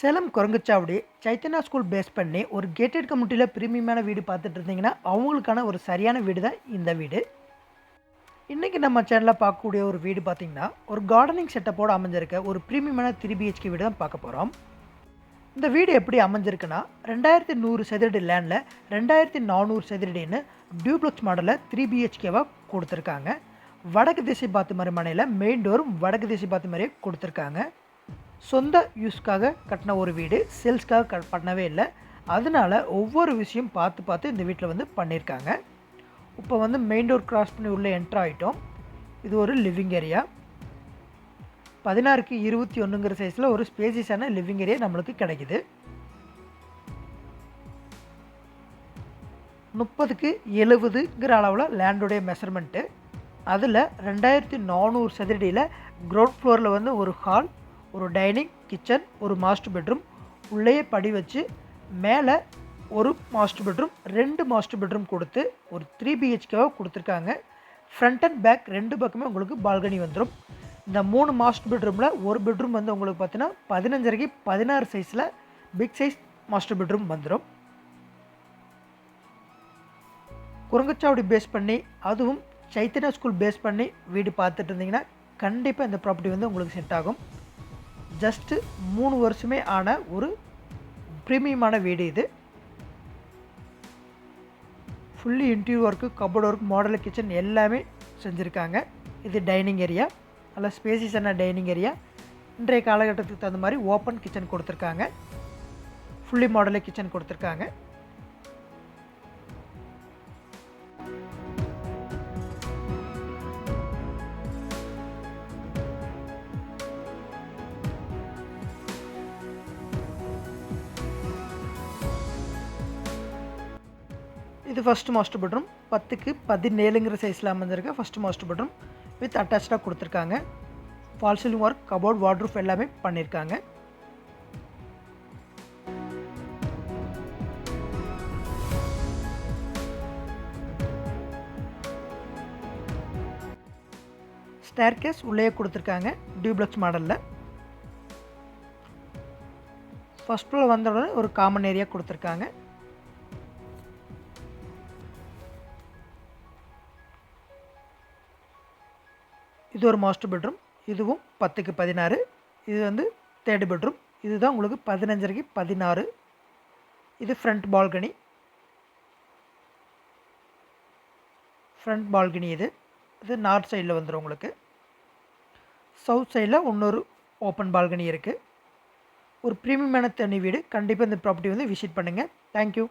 Salem Kuranguchavadi Chaitanya school face பண்ணி ஒரு gated கம்யூனிட்டியில் ப்ரீமியமான வீடு பார்த்துட்டு இருந்தீங்கன்னா அவங்களுக்கான ஒரு சரியான வீடு தான் இந்த வீடு. இன்றைக்கி நம்ம சேனலில் பார்க்கக்கூடிய ஒரு வீடு பார்த்திங்கன்னா ஒரு கார்டனிங் செட்டப்போடு அமைஞ்சிருக்க ஒரு ப்ரீமியமான த்ரீ பிஹெச்கே வீடு தான் பார்க்க போகிறோம் இந்த வீடு எப்படி அமைஞ்சிருக்குன்னா ரெண்டாயிரத்தி நூறு சதுரடி லேண்டில் ரெண்டாயிரத்தி நானூறு சதுரடின்னு டியூப்ளக்ஸ் மாடலில் த்ரீ பிஹெச்கேவாக கொடுத்துருக்காங்க. வடக்கு திசை பார்த்து மாதிரி மனையில் மெயின் டோரும் வடக்கு திசை பார்த்து மாதிரியே கொடுத்துருக்காங்க. சொந்த யூஸ்க்காக கட்டின ஒரு வீடு சேல்ஸ்க்காக க பண்ணவே இல்லை. அதனால ஒவ்வொரு விஷயம் பார்த்து பார்த்து இந்த வீட்டில் வந்து பண்ணியிருக்காங்க. இப்போ வந்து மெயின் டோர் கிராஸ் பண்ணி உள்ளே என்ட்ரு ஆகிட்டோம் இது ஒரு லிவிங் ஏரியா பதினாறுக்கு இருபத்தி ஒன்றுங்கிற சைஸில் ஒரு ஸ்பேசியஸான லிவிங் ஏரியா நம்மளுக்கு கிடைக்குது. முப்பதுக்கு எழுபதுங்கிற அளவில் லேண்டுடைய மெஷர்மெண்ட்டு அதில் ரெண்டாயிரத்தி நானூறு சதுரடியில் க்ரௌண்ட் ஃப்ளோரில் வந்து ஒரு ஹால் ஒரு டைனிங் கிச்சன் ஒரு மாஸ்டர் பெட்ரூம் உள்ளேயே படி வச்சு மேலே ஒரு மாஸ்டர் பெட்ரூம் ரெண்டு மாஸ்டர் பெட்ரூம் கொடுத்து ஒரு த்ரீ பிஹெச்கேவாக கொடுத்துருக்காங்க. ஃப்ரண்ட் அண்ட் பேக் ரெண்டு பக்கமே உங்களுக்கு பால்கனி வந்துடும் இந்த மூணு மாஸ்டர் பெட்ரூமில் ஒரு பெட்ரூம் வந்து உங்களுக்கு பார்த்தீங்கன்னா பதினஞ்சரைக்கு பதினாறு சைஸில் பிக் சைஸ் மாஸ்டர் பெட்ரூம் வந்துடும் குரங்கச்சாவடி பேஸ் பண்ணி அதுவும் சைத்தன்யா ஸ்கூல் பேஸ் பண்ணி வீடு பார்த்துட்டு இருந்தீங்கன்னா கண்டிப்பாக இந்த ப்ராப்பர்ட்டி வந்து உங்களுக்கு செட் ஆகும். ஜஸ்ட்டு மூணு வருஷமே ஆன ஒரு ப்ரீமியமான வீடு இது. Fully interior work cupboard work model kitchen எல்லாமே செஞ்சுருக்காங்க. இது டைனிங் ஏரியா நல்லா ஸ்பேசியஸான டைனிங் ஏரியா இன்றைய காலகட்டத்துக்கு தகுந்த மாதிரி ஓப்பன் கிச்சன் கொடுத்துருக்காங்க. ஃபுல்லி மாடலில் கிச்சன் கொடுத்துருக்காங்க. இது ஃபஸ்ட்டு மாஸ்டர் பெட்ரூம் பத்துக்கு பதினேழுங்கிற சைஸில் அமைஞ்சிருக்க ஃபஸ்ட்டு மாஸ்டர் பெட்ரூம் வித் அட்டாச்சாக கொடுத்துருக்காங்க. Fall ceiling work cupboard wardrobe எல்லாமே பண்ணியிருக்காங்க ஸ்டேர் கேஸ் உள்ளே கொடுத்துருக்காங்க டியூப்ளக்ஸ் மாடலில் ஃபஸ்ட் ஃப்ளோர் வந்தவுடனே ஒரு காமன் ஏரியா கொடுத்துருக்காங்க. இது ஒரு மாஸ்டர் பெட்ரூம் இதுவும் பத்துக்கு பதினாறு. இது வந்து தேர்டு பெட்ரூம் இதுதான் உங்களுக்கு பதினஞ்சரைக்கு பதினாறு. இது ஃப்ரண்ட் பால்கனி ஃப்ரண்ட் பால்கனி இது. இது நார்த் சைடில் வந்துடும் உங்களுக்கு. சவுத் சைடில் இன்னொரு ஓப்பன் பால்கனி இருக்குது ஒரு ப்ரீமியமான தனி வீடு. கண்டிப்பாக இந்த ப்ராப்பர்ட்டி வந்து விசிட் பண்ணுங்கள் தேங்க்யூ